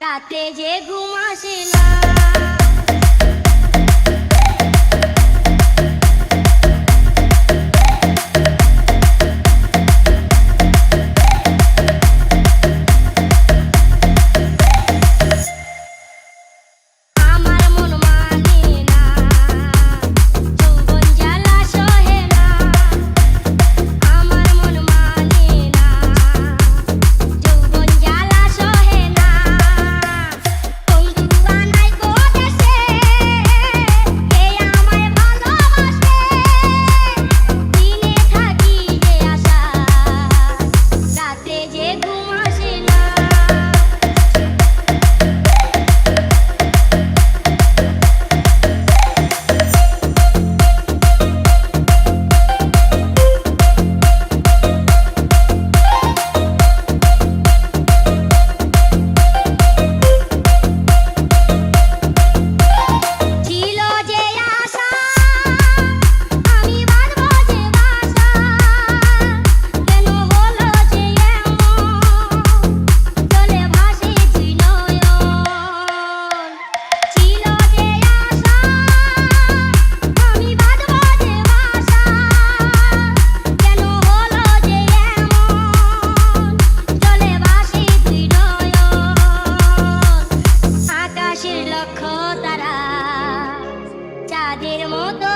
রাতে যে ঘুম আসে না। verdadeiro montão.